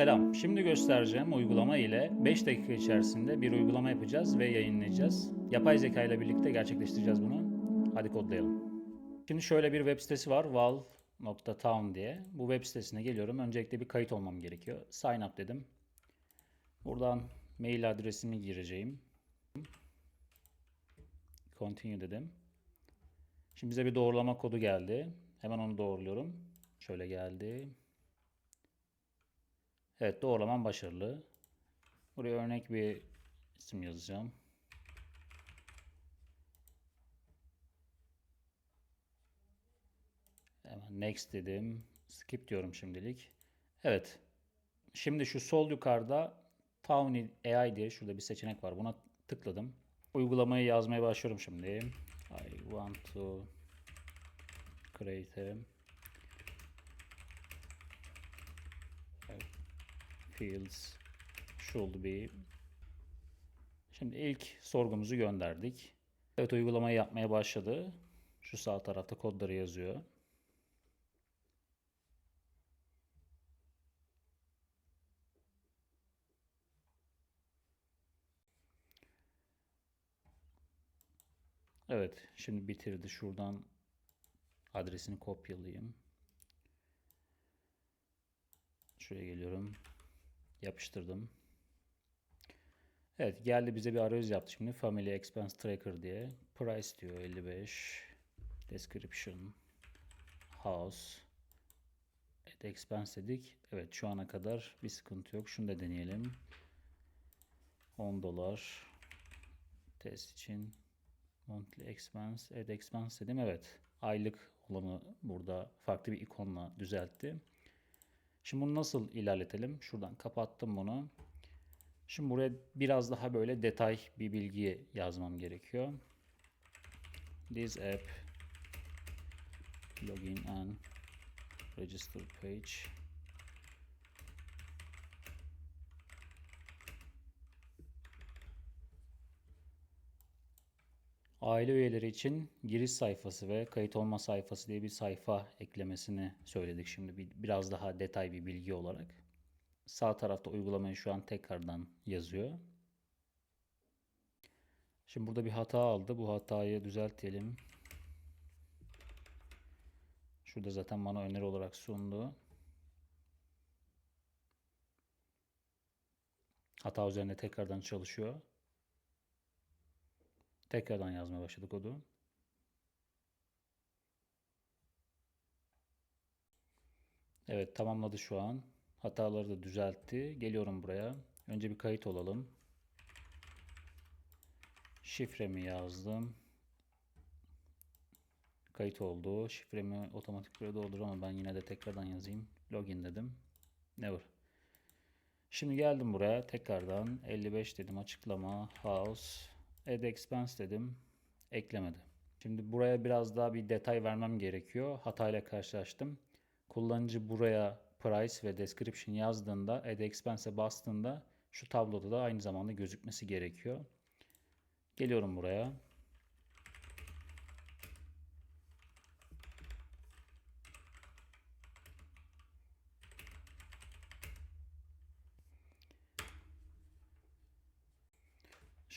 Selam. Şimdi göstereceğim uygulama ile 5 dakika içerisinde bir uygulama yapacağız ve yayınlayacağız. Yapay zeka ile birlikte gerçekleştireceğiz bunu. Hadi kodlayalım. Şimdi şöyle bir web sitesi var. val.town diye. Bu web sitesine geliyorum. Öncelikle bir kayıt olmam gerekiyor. Sign up dedim. Buradan mail adresimi gireceğim. Continue dedim. Şimdi bize bir doğrulama kodu geldi. Hemen onu doğruluyorum. Şöyle geldi. Evet doğrulamam başarılı. Buraya örnek bir isim yazacağım. Hemen next dedim. Skip diyorum şimdilik. Evet. Şimdi şu sol yukarıda Tawny AI diye şurada bir seçenek var. Buna tıkladım. Uygulamayı yazmaya başlıyorum şimdi. I want to create fields should be Şimdi ilk sorgumuzu gönderdik. Evet uygulamayı yapmaya başladı. Şu sağ tarafta kodları yazıyor. Evet, şimdi bitirdi. Şuradan adresini kopyalayayım. Şuraya geliyorum. Yapıştırdım. Evet geldi bize bir arayüz yaptı şimdi. Family Expense Tracker diye. Price diyor 55. Description. House. Evet expense dedik. Evet şu ana kadar bir sıkıntı yok. Şunu da deneyelim. 10 dolar. Test için. Monthly expense. Evet expense dedim. Evet. Aylık olanı burada farklı bir ikonla düzeltti. Şimdi bunu nasıl ilerletelim? Şuradan kapattım bunu. Şimdi buraya biraz daha böyle detay bir bilgi yazmam gerekiyor. This app login and register page Aile üyeleri için giriş sayfası ve kayıt olma sayfası diye bir sayfa eklemesini söyledik şimdi bir, biraz daha detay bir bilgi olarak. Sağ tarafta uygulamayı şu an tekrardan yazıyor. Şimdi burada bir hata aldı. Bu hatayı düzeltelim. Şurada zaten bana öneri olarak sundu. Hata üzerinde tekrardan çalışıyor. Tekrardan yazmaya başladı kodu. Evet tamamladı şu an. Hataları da düzeltti. Geliyorum buraya. Önce bir kayıt olalım. Şifremi yazdım. Kayıt oldu. Şifremi otomatik buraya doldur ama ben yine de tekrardan yazayım. Login dedim. Never. Şimdi geldim buraya. Tekrardan 55 dedim açıklama. House. Add expense dedim. Eklemedi. Şimdi buraya biraz daha bir detay vermem gerekiyor. Hatayla karşılaştım. Kullanıcı buraya price ve description yazdığında add expense'e bastığında şu tabloda da aynı zamanda gözükmesi gerekiyor. Geliyorum buraya.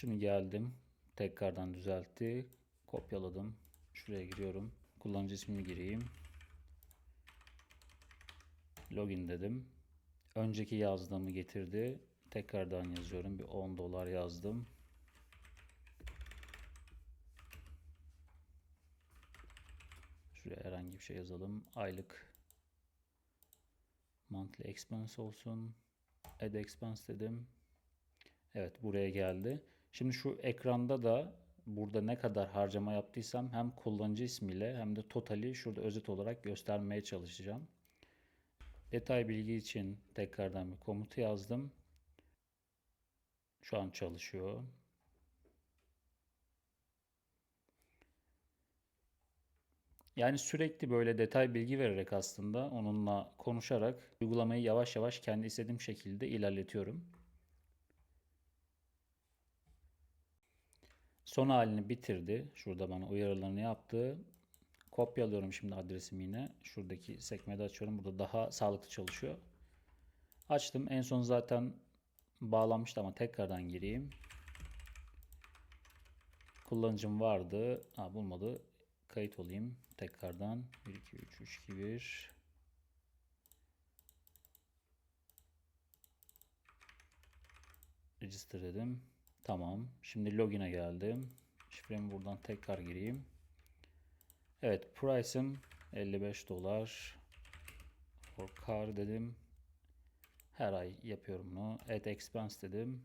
Şimdi geldim. Tekrardan düzeltti. Kopyaladım. Şuraya giriyorum. Kullanıcı ismini gireyim. Login dedim. Önceki yazdığımı getirdi. Tekrardan yazıyorum. Bir 10 dolar yazdım. Şuraya herhangi bir şey yazalım. Aylık monthly expense olsun. Add expense dedim. Evet buraya geldi. Şimdi şu ekranda da burada ne kadar harcama yaptıysam hem kullanıcı ismiyle hem de totali şurada özet olarak göstermeye çalışacağım. Detay bilgi için tekrardan bir komutu yazdım. Şu an çalışıyor. Yani sürekli böyle detay bilgi vererek aslında onunla konuşarak uygulamayı yavaş yavaş kendi istediğim şekilde ilerletiyorum. Son halini bitirdi. Şurada bana uyarılarını yaptı. Kopyalıyorum şimdi adresimi yine. Şuradaki sekmede açıyorum. Burada daha sağlıklı çalışıyor. Açtım. En son zaten bağlanmıştı ama tekrardan gireyim. Kullanıcım vardı. Ha, bulmadı. Kayıt olayım. Tekrardan. 1, 2, 3, 3, 2, 1. Register dedim. Tamam. Şimdi login'e geldim. Şifremi buradan tekrar gireyim. Evet. Price'ım 55 dolar. For car dedim. Her ay yapıyorum bunu. Add expense dedim.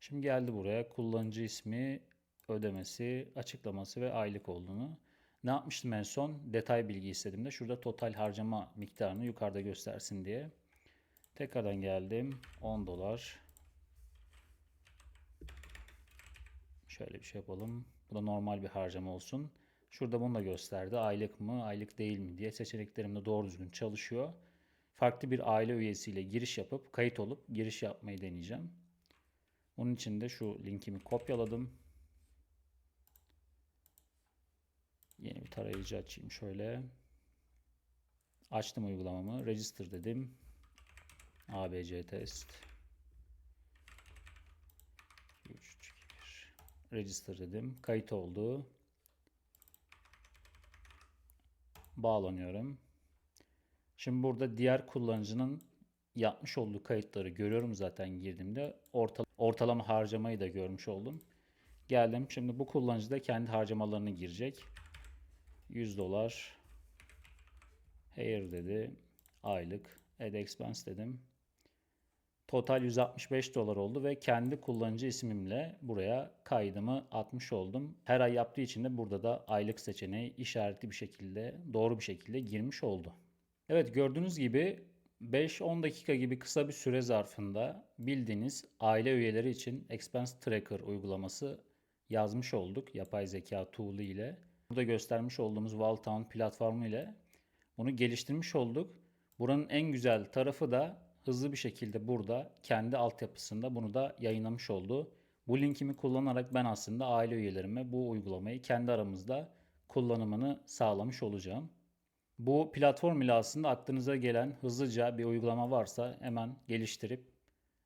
Şimdi geldi buraya kullanıcı ismi, ödemesi, açıklaması ve aylık olduğunu. Ne yapmıştım en son? Detay bilgi istediğimde şurada total harcama miktarını yukarıda göstersin diye. Tekrardan geldim. 10 dolar. Şöyle bir şey yapalım. Bu da normal bir harcama olsun. Şurada bunu da gösterdi. Aylık mı, aylık değil mi diye seçeneklerim de doğru düzgün çalışıyor. Farklı bir aile üyesiyle giriş yapıp kayıt olup giriş yapmayı deneyeceğim. Onun için de şu linkimi kopyaladım. Yeni bir tarayıcı açayım şöyle. Açtım uygulamamı. Register dedim. ABC test. 3, 2, 1. Register dedim. Kayıt oldu. Bağlanıyorum. Şimdi burada diğer kullanıcının yapmış olduğu kayıtları görüyorum zaten girdiğimde. Orta, ortalama harcamayı da görmüş oldum. Geldim. Şimdi bu kullanıcı da kendi harcamalarını girecek. 100 dolar. Hair dedi. Aylık. Add expense dedim. Total 165 dolar oldu ve kendi kullanıcı ismimle buraya kaydımı atmış oldum. Her ay yaptığı için de burada da aylık seçeneği işaretli bir şekilde, doğru bir şekilde girmiş oldu. Evet gördüğünüz gibi 5-10 dakika gibi kısa bir süre zarfında bildiğiniz aile üyeleri için Expense Tracker uygulaması yazmış olduk yapay zeka tool'u ile. Burada göstermiş olduğumuz Walltown platformu ile bunu geliştirmiş olduk. Buranın en güzel tarafı da hızlı bir şekilde burada kendi altyapısında bunu da yayınlamış oldu. Bu linkimi kullanarak ben aslında aile üyelerime bu uygulamayı kendi aramızda kullanımını sağlamış olacağım. Bu platform ile aslında aklınıza gelen hızlıca bir uygulama varsa hemen geliştirip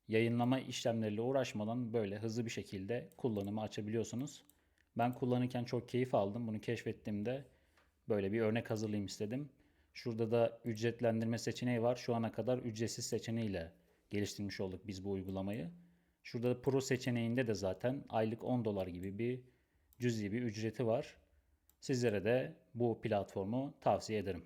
yayınlama işlemleriyle uğraşmadan böyle hızlı bir şekilde kullanımı açabiliyorsunuz. Ben kullanırken çok keyif aldım. Bunu keşfettiğimde böyle bir örnek hazırlayayım istedim. Şurada da ücretlendirme seçeneği var. Şu ana kadar ücretsiz seçeneğiyle geliştirmiş olduk biz bu uygulamayı. Şurada da Pro seçeneğinde de zaten aylık 10 dolar gibi bir cüzi bir ücreti var. Sizlere de bu platformu tavsiye ederim.